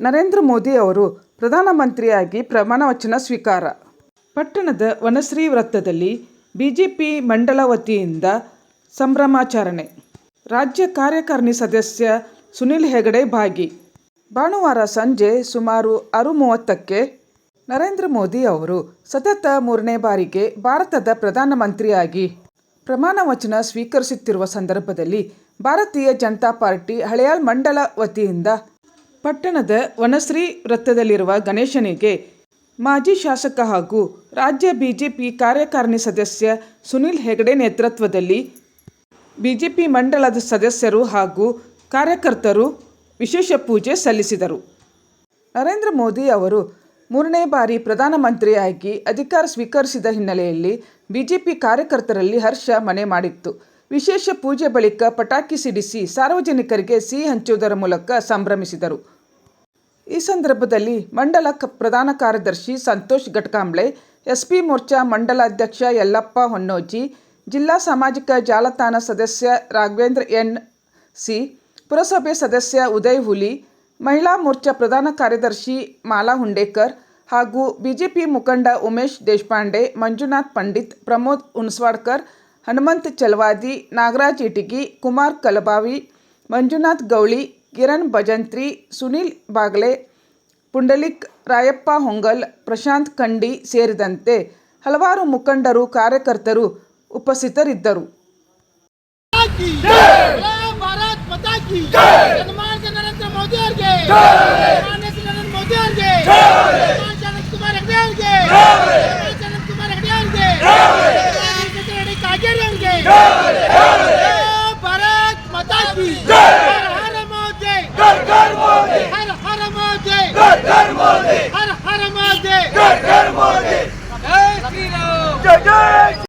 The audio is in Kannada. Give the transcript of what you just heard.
ನರೇಂದ್ರ ಮೋದಿ ಅವರು ಪ್ರಧಾನಮಂತ್ರಿಯಾಗಿ ಪ್ರಮಾಣ ವಚನ ಸ್ವೀಕಾರ. ಪಟ್ಟಣದ ವನಶ್ರೀ ವೃತ್ತದಲ್ಲಿ ಬಿಜೆಪಿ ಮಂಡಲ ವತಿಯಿಂದ ಸಂಭ್ರಮಾಚರಣೆ. ರಾಜ್ಯ ಕಾರ್ಯಕಾರಿಣಿ ಸದಸ್ಯ ಸುನಿಲ್ ಹೆಗಡೆ ಭಾಗಿ. ಭಾನುವಾರ ಸಂಜೆ ಸುಮಾರು ಆರು ಮೂವತ್ತಕ್ಕೆ ನರೇಂದ್ರ ಮೋದಿ ಅವರು ಸತತ ಮೂರನೇ ಬಾರಿಗೆ ಭಾರತದ ಪ್ರಧಾನಮಂತ್ರಿಯಾಗಿ ಪ್ರಮಾಣ ವಚನ ಸ್ವೀಕರಿಸುತ್ತಿರುವ ಸಂದರ್ಭದಲ್ಲಿ ಭಾರತೀಯ ಜನತಾ ಪಾರ್ಟಿ ಹಳೆಯಾಳ್ ಮಂಡಲ ವತಿಯಿಂದ ಪಟ್ಟಣದ ವನಶ್ರೀ ವೃತ್ತದಲ್ಲಿರುವ ಗಣೇಶನಿಗೆ ಮಾಜಿ ಶಾಸಕ ಹಾಗೂ ರಾಜ್ಯ ಬಿಜೆಪಿ ಕಾರ್ಯಕಾರಿಣಿ ಸದಸ್ಯ ಸುನಿಲ್ ಹೆಗಡೆ ನೇತೃತ್ವದಲ್ಲಿ ಬಿಜೆಪಿ ಮಂಡಲದ ಸದಸ್ಯರು ಹಾಗೂ ಕಾರ್ಯಕರ್ತರು ವಿಶೇಷ ಪೂಜೆ ಸಲ್ಲಿಸಿದರು. ನರೇಂದ್ರ ಮೋದಿ ಅವರು ಮೂರನೇ ಬಾರಿ ಪ್ರಧಾನಮಂತ್ರಿಯಾಗಿ ಅಧಿಕಾರ ಸ್ವೀಕರಿಸಿದ ಹಿನ್ನೆಲೆಯಲ್ಲಿ ಬಿಜೆಪಿ ಕಾರ್ಯಕರ್ತರಲ್ಲಿ ಹರ್ಷ ಮನೆ ಮಾಡಿತ್ತು. ವಿಶೇಷ ಪೂಜೆ ಬಳಿಕ ಪಟಾಕಿ ಸಿಡಿಸಿ ಸಾರ್ವಜನಿಕರಿಗೆ ಸಿಹಿ ಹಂಚುವುದರ ಮೂಲಕ ಸಂಭ್ರಮಿಸಿದರು. ಈ ಸಂದರ್ಭದಲ್ಲಿ ಮಂಡಲ ಪ್ರಧಾನ ಕಾರ್ಯದರ್ಶಿ ಸಂತೋಷ್ ಘಟಕಾಂಬ್ಳೆ ಎಸ್ ಪಿ ಮೋರ್ಚಾ ಮಂಡಲಾಧ್ಯಕ್ಷ ಯಲ್ಲಪ್ಪ ಹೊನ್ನೋಜಿ, ಜಿಲ್ಲಾ ಸಾಮಾಜಿಕ ಜಾಲತಾಣ ಸದಸ್ಯ ರಾಘವೇಂದ್ರ ಎನ್ ಸಿ, ಪುರಸಭೆ ಸದಸ್ಯ ಉದಯ್ ಹುಲಿ, ಮಹಿಳಾ ಮೋರ್ಚಾ ಪ್ರಧಾನ ಕಾರ್ಯದರ್ಶಿ ಮಾಲಾ ಹುಂಡೇಕರ್ ಹಾಗೂ ಬಿಜೆಪಿ ಮುಖಂಡ ಉಮೇಶ್ ದೇಶಪಾಂಡೆ, ಮಂಜುನಾಥ್ ಪಂಡಿತ್, ಪ್ರಮೋದ್ ಹುಣಸ್ವಾಡ್ಕರ್, ಹನುಮಂತ್ ಚಲವಾದಿ, ನಾಗರಾಜ್ ಇಟಗಿ, ಕುಮಾರ್ ಕಲಬಾವಿ, ಮಂಜುನಾಥ್ ಗೌಳಿ ಕಿರಣ್ ಭಜಂತ್ರಿ ಸುನಿಲ್ ಬಾಗ್ಲೆ ಪುಂಡಲಿಕ್ ರಾಯಪ್ಪ ಹೊಂಗಲ್ ಪ್ರಶಾಂತ್ ಖಂಡಿ ಸೇರಿದಂತೆ ಹಲವಾರು ಮುಖಂಡರು ಕಾರ್ಯಕರ್ತರು ಉಪಸ್ಥಿತರಿದ್ದರು. हर मोदी हर हर मोदी जय श्री राम जय जय